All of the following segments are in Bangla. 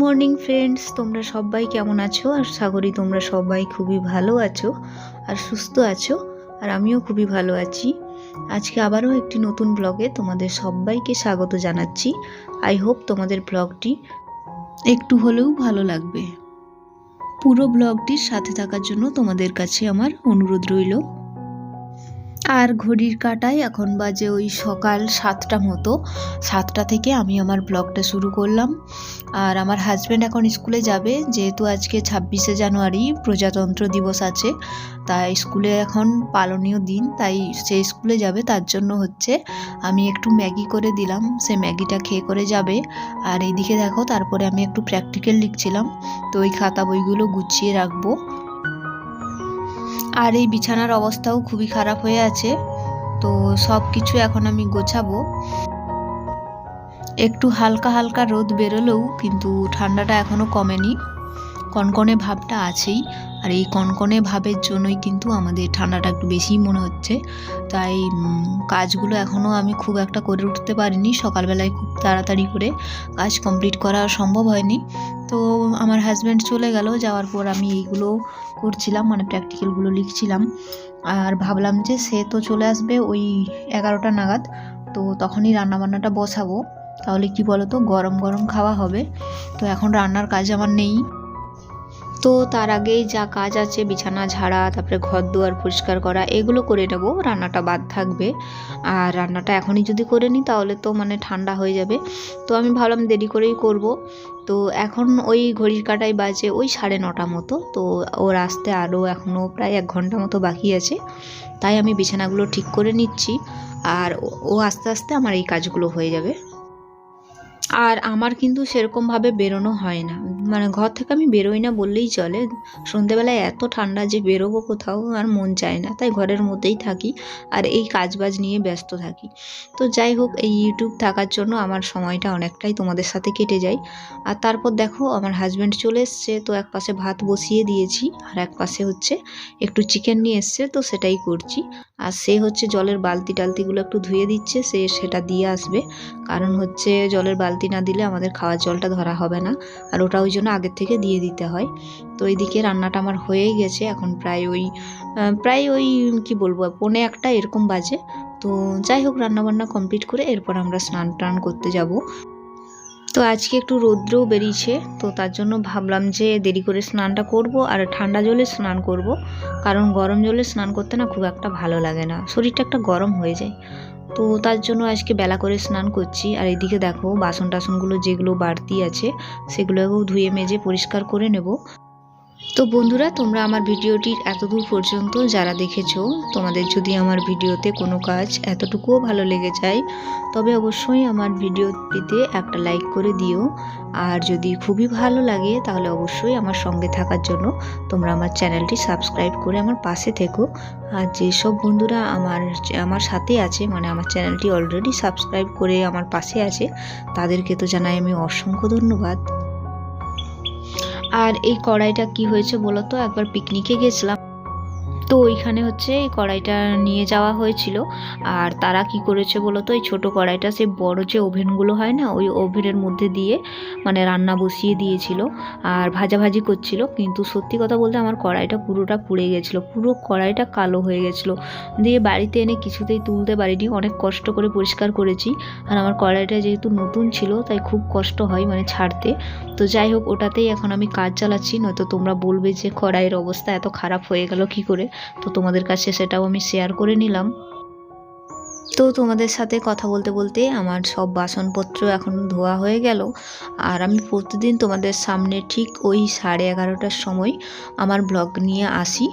মর্নিং ফ্রেন্ডস, তোমরা সবাই কেমন আছো? আর সাগরী তোমরা সবাই খুবই ভালো আছো আর সুস্থ আছো, আর আমিও খুবই ভালো আছি। আজকে আবারও একটি নতুন ব্লগে তোমাদের সবাইকে স্বাগত জানাচ্ছি। আই হোপ তোমাদের ব্লগটি একটু হলেও ভালো লাগবে। পুরো ব্লগটির সাথে থাকার জন্য তোমাদের কাছে আমার অনুরোধ রইল। আর ঘড়ির কাটায় এখন বাজে ওই সকাল সাতটা মতো। সাতটা থেকে আমি আমার ব্লগটা শুরু করলাম। আর আমার হাজব্যান্ড এখন স্কুলে যাবে। যেহেতু আজকে ছাব্বিশে জানুয়ারি, প্রজাতন্ত্র দিবস আছে, তাই স্কুলে এখন পালনীয় দিন, তাই সে স্কুলে যাবে। তার জন্য হচ্ছে আমি একটু ম্যাগি করে দিলাম। সে ম্যাগিটা খেয়ে করে যাবে। আর এইদিকে দেখো, তারপরে আমি একটু প্র্যাকটিক্যাল লিখছিলাম। তো ওই খাতা বইগুলো গুছিয়ে রাখব। আর এই বিছানার অবস্থাও খুবই খারাপ হয়ে আছে। তো সব কিছু এখন আমি গোছাবো। একটু হালকা হালকা রোদ বেরোলেও কিন্তু ঠান্ডাটা এখনও কমেনি। কনকনে ভাবটা আছেই, আর এই কনকনে ভাবের জন্যই কিন্তু আমাদের ঠান্ডাটা একটু বেশিই মনে হচ্ছে। তাই কাজগুলো এখনও আমি খুব একটা করে উঠতে পারিনি, সকালবেলায় খুব তাড়াতাড়ি করে কাজ কমপ্লিট করা সম্ভব হয়নি। তো আমার হাজব্যান্ড চলে গেল, যাওয়ার পর আমি এইগুলো করছিলাম মানে প্র্যাকটিক্যালগুলো লিখছিলাম। আর ভাবলাম যে সে তো চলে আসবে ওই এগারোটা নাগাদ, তো তখনই রান্নাবান্নাটা বসাবো। তাহলে কি বলো তো গরম গরম খাওয়া হবে। তো এখন রান্নার কাজ আমার নেই। তো তার আগেই যা কাজ আছে, বিছানা, ঝাড়া, তারপরে ঘর দুয়ার পরিষ্কার করা, এগুলো করে নেব। রান্নাটা বাদ থাকবে। আর রান্নাটা এখনই যদি করে নিই তাহলে তো মানে ঠান্ডা হয়ে যাবে। তো আমি ভাবলাম দেরি করেই করব। তো এখন ওই ঘড়ির কাটাই বাজে ওই সাড়ে নটা মতো। তো ওর আসতে আরও এখনও প্রায় এক ঘণ্টা মতো বাকি আছে। তাই আমি বিছানাগুলো ঠিক করে নিচ্ছি। আর ও- আস্তে আস্তে আমার এই কাজগুলো হয়ে যাবে। আর আমার কিন্তু সেরকমভাবে বেরোনো হয় না। মানে ঘর থেকে আমি বেরোই না বললেই চলে। সন্ধেবেলায় এত ঠান্ডা যে বেরোবো কোথাও আর মন চায় না। তাই ঘরের মধ্যেই থাকি আর এই কাজবাজ নিয়ে ব্যস্ত থাকি। তো যাই হোক, এই ইউটিউব থাকার জন্য আমার সময়টা অনেকটাই তোমাদের সাথে কেটে যায়। আর তারপর দেখো, আমার হাজব্যান্ড চলে এসছে। তো এক পাশে ভাত বসিয়ে দিয়েছি আর এক পাশে হচ্ছে একটু চিকেন নিয়ে এসছে। তো সেটাই করছি। আর সে হচ্ছে জলের বালতি টালতিগুলো একটু ধুয়ে দিচ্ছে, সে সেটা দিয়ে আসবে। কারণ হচ্ছে জলের বালতি না দিলে আমাদের খাওয়ার জলটা ধরা হবে না, আর ওটা ওই জন্য আগের থেকে দিয়ে দিতে হয়। তো এইদিকে রান্নাটা আমার হয়েই গেছে, এখন প্রায় ওই প্রায় ওই, কি বলব, পৌনে একটা এরকম বাজে। তো যাই হোক, রান্নাবান্না কমপ্লিট করে এরপর আমরা স্নান টান করতে যাব। তো আজকে একটু রৌদ্রও বেরিয়েছে, তো তার জন্য ভাবলাম যে দেরি করে স্নানটা করব আর ঠান্ডা জলে স্নান করব। কারণ গরম জলে স্নান করতে না খুব একটা ভালো লাগে না। শরীরটা একটা গরম হয়ে যায়। তো তার জন্য আজকে বেলা করে স্নান করছি। আর এদিকে দেখো বাসন টাসনগুলো যেগুলো বাড়তি আছে, সেগুলোকেও ধুয়ে মেজে পরিষ্কার করে নেব। তো বন্ধুরা, তোমরা আমার ভিডিওটির এতদূর পর্যন্ত যারা দেখেছ, তোমাদের যদি আমার ভিডিওতে কোনো কাজ এতটুকুও ভালো লেগে যায়, তবে অবশ্যই আমার ভিডিওটিতে একটা লাইক করে দিও। আর যদি খুবই ভালো লাগে, তাহলে অবশ্যই আমার সঙ্গে থাকার জন্য তোমরা আমার চ্যানেলটি সাবস্ক্রাইব করে আমার পাশে থেকো। আর যেসব বন্ধুরা আমার আমার সাথে আছে মানে আমার চ্যানেলটি অলরেডি সাবস্ক্রাইব করে আমার পাশে আছে, তাদেরকে তো জানাই আমি অসংখ্য ধন্যবাদ। আর এই কড়াইটা কি হয়েছে বলতো একবার পিকনিকে গেছিলাম। তো ওইখানে হচ্ছে এই কড়াইটা নিয়ে যাওয়া হয়েছিল। আর তারা কি করেছে বলো তো? এই ছোটো কড়াইটা সে বড় যে ওভেনগুলো হয় না, ওই ওভেনের মধ্যে দিয়ে মানে রান্না বসিয়ে দিয়েছিল আর ভাজাভাজি করছিল। কিন্তু সত্যি কথা বলতে আমার কড়াইটা পুরোটা পুড়ে গেছিল, পুরো কড়াইটা কালো হয়ে গেছিল। দিয়ে বাড়িতে এনে কিছুতেই তুলতে পারিনি, অনেক কষ্ট করে পরিষ্কার করেছি। আর আমার কড়াইটা যেহেতু নতুন ছিল, তাই খুব কষ্ট হয় মানে ছাড়তে। তো যাই হোক, ওটাতেই এখন আমি কাজ চালাচ্ছি, নয়তো তোমরা বলবে যে কড়াইয়ের অবস্থা এত খারাপ হয়ে গেল কি করে। তো তোমাদের কাছে সেটাও আমি শেয়ার করে নিলাম। তো তোমাদের সাথে কথা বলতে বলতে আমার সব বাসনপত্র এখন ধোয়া হয়ে গেল। আর আমি প্রতিদিন তোমাদের সামনে ঠিক ওই সাড়ে এগারোটার সময় আমার ব্লগ নিয়ে আসি।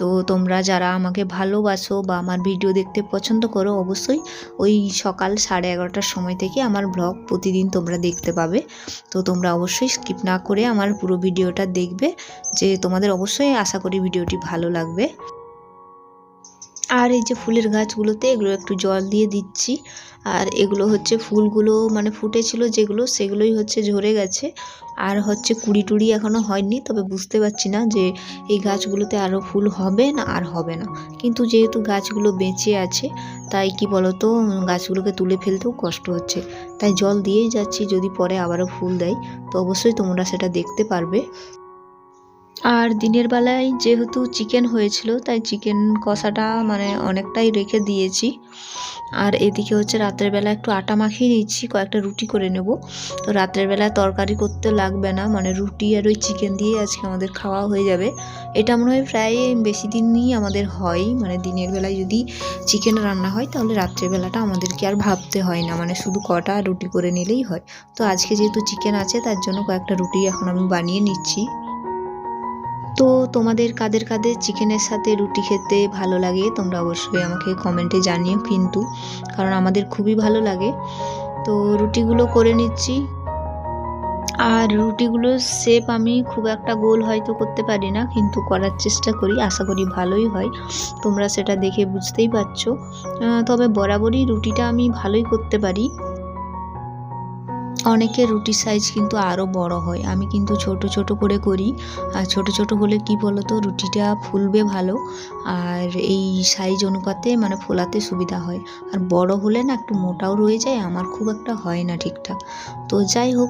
তো তোমরা যারা আমাকে ভালোবাসো বা আমার ভিডিও দেখতে পছন্দ করো, অবশ্যই ওই সকাল সাড়ে এগারোটার সময় থেকে আমার ব্লগ প্রতিদিন তোমরা দেখতে পাবে। তো তোমরা অবশ্যই স্কিপ না করে আমার পুরো ভিডিওটা দেখবে যে তোমাদের অবশ্যই আশা করি ভিডিওটি ভালো লাগবে। আর এই যে ফুলের গাছগুলোতে এগুলো একটু জল দিয়ে দিচ্ছি। আর এগুলো হচ্ছে ফুলগুলো মানে ফুটেছিল যেগুলো, সেগুলোই হচ্ছে ঝরে গেছে। আর হচ্ছে কুড়ি টুড়ি এখনও হয়নি, তবে বুঝতে পারছি না যে এই গাছগুলোতে আরও ফুল হবে না আর হবে না। কিন্তু যেহেতু গাছগুলো বেঁচে আছে, তাই কি বলতো, গাছগুলোকে তুলে ফেলতেও কষ্ট হচ্ছে। তাই জল দিয়েই যাচ্ছি, যদি পরে আবারও ফুল দেয়, তো অবশ্যই তোমরা সেটা দেখতে পারবে। আর দিনের বেলায় যেহেতু চিকেন হয়েছিল, তাই চিকেন কষাটা মানে অনেকটাই রেখে দিয়েছি। আর এদিকে হচ্ছে রাতের বেলা একটু আটা মাখিয়ে নিচ্ছি, কয়েকটা রুটি করে নেব। তো রাতের বেলায় তরকারি করতে লাগবে না মানে রুটি আর ওই চিকেন দিয়ে আজকে আমাদের খাওয়া হয়ে যাবে। এটা মনে হয় প্রায় বেশি দিনই আমাদের হয় মানে দিনের বেলায় যদি চিকেন রান্না হয়, তাহলে রাত্রের বেলাটা আমাদেরকে আর ভাবতে হয় না মানে শুধু কটা রুটি করে নিলেই হয়। তো আজকে যেহেতু চিকেন আছে, তার জন্য কয়েকটা রুটি এখন আমি বানিয়ে নিচ্ছি। তো তোমাদের কাদের কাদের চিকেনের সাথে রুটি খেতে ভালো লাগে তোমরা অবশ্যই আমাকে কমেন্টে জানিও কিন্তু, কারণ আমাদের খুবই ভালো লাগে। তো রুটিগুলো করে নিচ্ছি। আর রুটিগুলোর শেপ আমি খুব একটা গোল হয়তো করতে পারি না, কিন্তু করার চেষ্টা করি, আশা করি ভালোই হয়। তোমরা সেটা দেখে বুঝতেই পারছ। তবে বরাবরই রুটিটা আমি ভালোই করতে পারি। অনেকের রুটির সাইজ কিন্তু আরও বড় হয়। আমি কিন্তু ছোট ছোট করে করি। আর ছোট ছোট হলে কি বলতো, রুটিটা ফুলবে ভালো। আর এই সাইজ অনুপাতে মানে ফোলাতে সুবিধা হয়। আর বড় হলে না একটু মোটাও রয়ে যায়, আমার খুব একটা হয় না ঠিকঠাক। তো যাই হোক,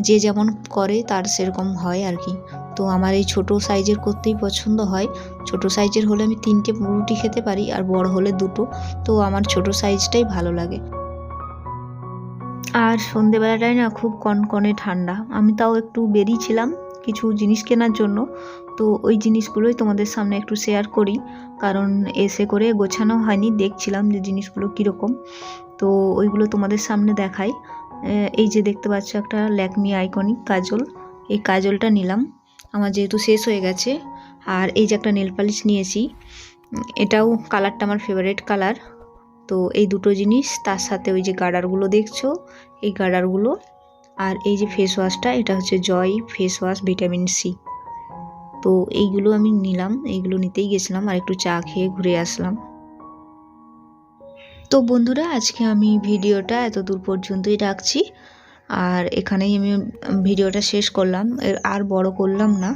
যে যেমন করে তার সেরকম হয় আর কি। তো আমার এই ছোট সাইজের করতেই পছন্দ হয়। ছোট সাইজের হলে আমি তিনটে রুটি খেতে পারি, আর বড় হলে দুটো। তো আমার ছোট সাইজটাই ভালো লাগে। আর সন্ধেবেলাটায় না খুব কনকনে ঠান্ডা। আমি তাও একটু বেরিয়েছিলাম কিছু জিনিস কেনার জন্য। তো ওই জিনিসগুলোই তোমাদের সামনে একটু শেয়ার করি। কারণ এসে করে গোছানো হয়নি, দেখছিলাম যে জিনিসগুলো কীরকম। তো ওইগুলো তোমাদের সামনে দেখাই। এই যে দেখতে পাচ্ছ একটা ল্যাকমি আইকনিক কাজল। এই কাজলটা নিলাম। আমার যেহেতু শেষ হয়ে গেছে। আর এই যে একটা নেল পালিশ নিয়েছি। এটাও কালারটা আমার ফেভারিট কালার তো এই দুটো জিনিস, তার সাথে ওই যে গার্ডারগুলো দেখছ, এই গার্ডারগুলো আর এই যে ফেস ওয়াশটা এটা হচ্ছে Joy face wash vitamin C তো এইগুলো আমি নিলাম, এইগুলো নিতেই গেছিলাম আর একটু চা খেয়ে ঘুরে আসলাম। তো বন্ধুরা, আজকে আমি ভিডিওটা এত দূর পর্যন্তই রাখছি। আর এখানেই আমি ভিডিওটা শেষ করলাম। আর বড় করলাম না।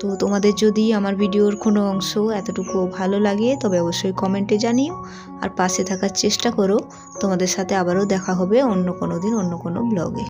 তো তোমাদের যদি আমার ভিডিওর কোনো অংশ এতটুকু ভালো লাগে, তবে অবশ্যই কমেন্টে জানিও। আর পাশে থাকার চেষ্টা করো। তোমাদের সাথে আবারও দেখা হবে অন্য কোনো দিন, অন্য কোনো ব্লগে।